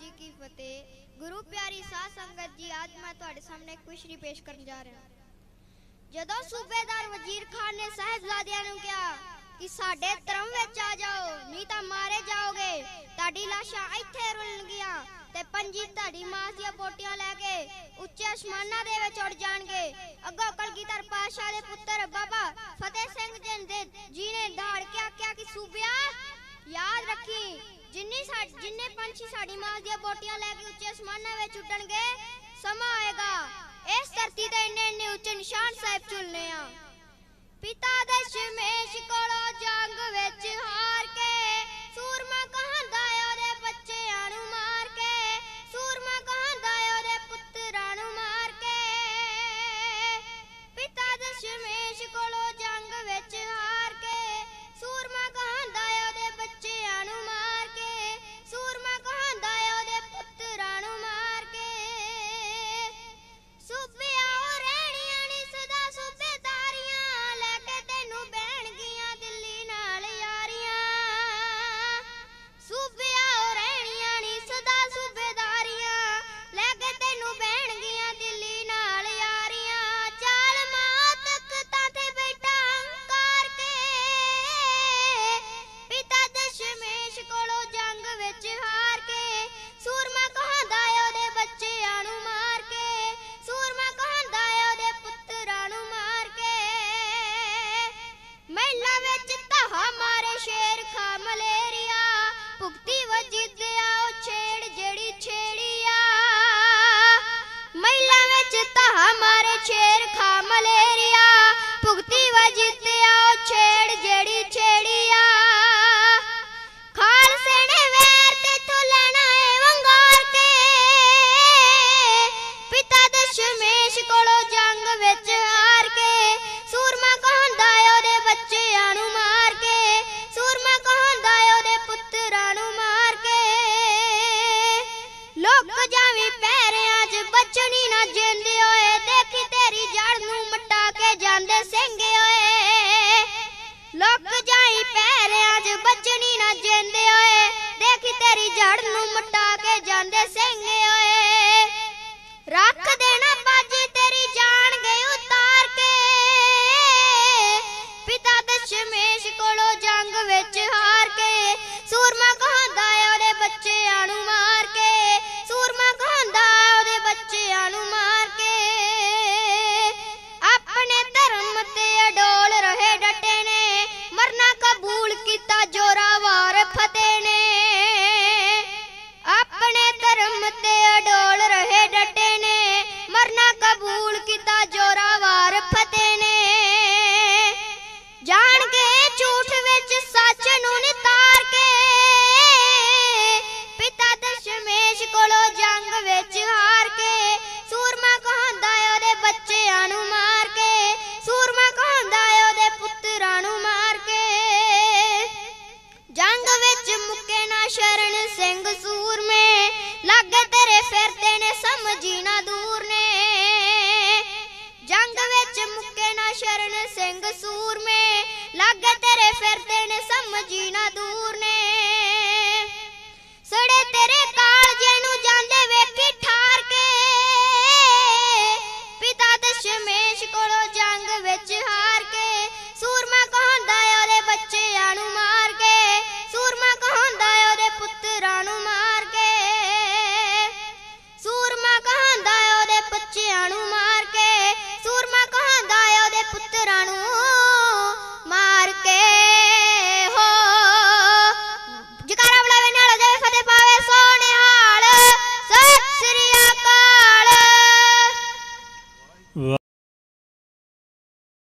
ਜੀ ਕੀ ਫਤਿਹ। ਗੁਰੂ ਪਿਆਰੀ ਸਾਧ ਸੰਗਤ ਜੀ, ਅੱਜ ਮੈਂ ਤੁਹਾਡੇ ਸਾਹਮਣੇ ਕੁਸ਼ਰੀ ਪੇਸ਼ ਕਰਨ ਜਾ ਰਿਹਾ ਜਦੋਂ ਸੂਬੇਦਾਰ ਵਜ਼ੀਰ ਖਾਨ ਨੇ ਸਾਹਿਬਜ਼ਾਦਿਆਂ ਨੂੰ ਕਿਹਾ ਕਿ ਸਾਡੇ ਧਰਮ ਵਿੱਚ ਆ ਜਾਓ, ਨਹੀਂ ਤਾਂ ਮਾਰੇ ਜਾਓਗੇ, ਤੁਹਾਡੀ ਲਾਸ਼ਾਂ ਇੱਥੇ ਰੁਲਣਗੀਆਂ ਤੇ ਪੰਜੀ ਤੁਹਾਡੀ ਮਾਂ ਦੀਆਂ ਬੋਟੀਆਂ ਲੈ ਕੇ ਉੱਚੇ ਅਸਮਾਨਾਂ ਦੇ ਵਿੱਚ ਉੱਡ ਜਾਣਗੇ। ਅੱਗੋਂ ਕਲਗੀਧਰ ਪਾਸ਼ਾ ਦੇ ਪੁੱਤਰ ਬਾਬਾ ਫਤਿਹ ਸਿੰਘ ਜੀ ਨੇ ਦਹਾੜ ਕੇ ਆਖਿਆ ਕਿ ਸੂਬਿਆ ਯਾਦ ਰੱਖੀ, ਜਿੰਨੀ ਸਾ ਜਿੰਨੇ ਪੰਛੀ ਸਾਡੀ ਮਾਂ ਦੀਆਂ ਬੋਟੀਆਂ ਲੈ ਕੇ ਉੱਚੇ ਅਸਮਾਨਾਂ ਵਿੱਚ ਉੱਡਣਗੇ, ਸਮਾਂ ਆਏਗਾ। ਇਸ ਧਰਤੀ ਦੇ ਇੰਨੇ ਇੰਨੇ ਉੱਚੇ ਨਿਸ਼ਾਨ ਸਾਹਿਬ ਚੁੱਲਨੇ ਆ। ਪਿਤਾ ਦਸ਼ਮੇਸ਼ ਕੋਲੋਂ ਜੰਗ ਤੇਰੀ ਜੜ ਨੂੰ ਮਟਾ ਕੇ ਜਾਂਦੇ ਸਿੰਘੇ ਓਏ। ਰੱਖ ਦੇ ਸੂਰਮੇ ਤੇਰੇ ਫਿਰਦੇ ਨੇ ਸਮਝੀ ਨਾ ਦੂਰ ਨੇ। ਸੜੇ ਤੇਰੇ ਕਾਲਜੇ ਨੂੰ ਜਾਂਦੇ ਵੇਖੀ ਠਾਰ ਕੇ। ਪਿਤਾ ਦਸ਼ਮੇਸ਼ ਕੋਲੋਂ ਜੰਗ ਵਿੱਚ ਹਾਰ ਕੇ। ਸੂਰਮਾ ਕਹਾਂਦਾ ਉਹਦੇ ਬੱਚਿਆਂ ਨੂੰ ਮਾਰ ਕੇ। ਸੂਰਮਾ ਕਹਾਂਦਾ ਉਹਦੇ ਪੁੱਤਰਾਂ ਨੂੰ ਮਾਰ ਕੇ। ਸੂਰਮਾ ਕਹਾਂਦਾ ਏ ਉਹਦੇ ਬੱਚਿਆਂ ਨੂੰ ਮਾਰ ਕੇ। ਸੂਰਮਾ ਕਹਾਂਦਾ ਏ ਉਹਦੇ ਪੁੱਤਰਾਂ ਨੂੰ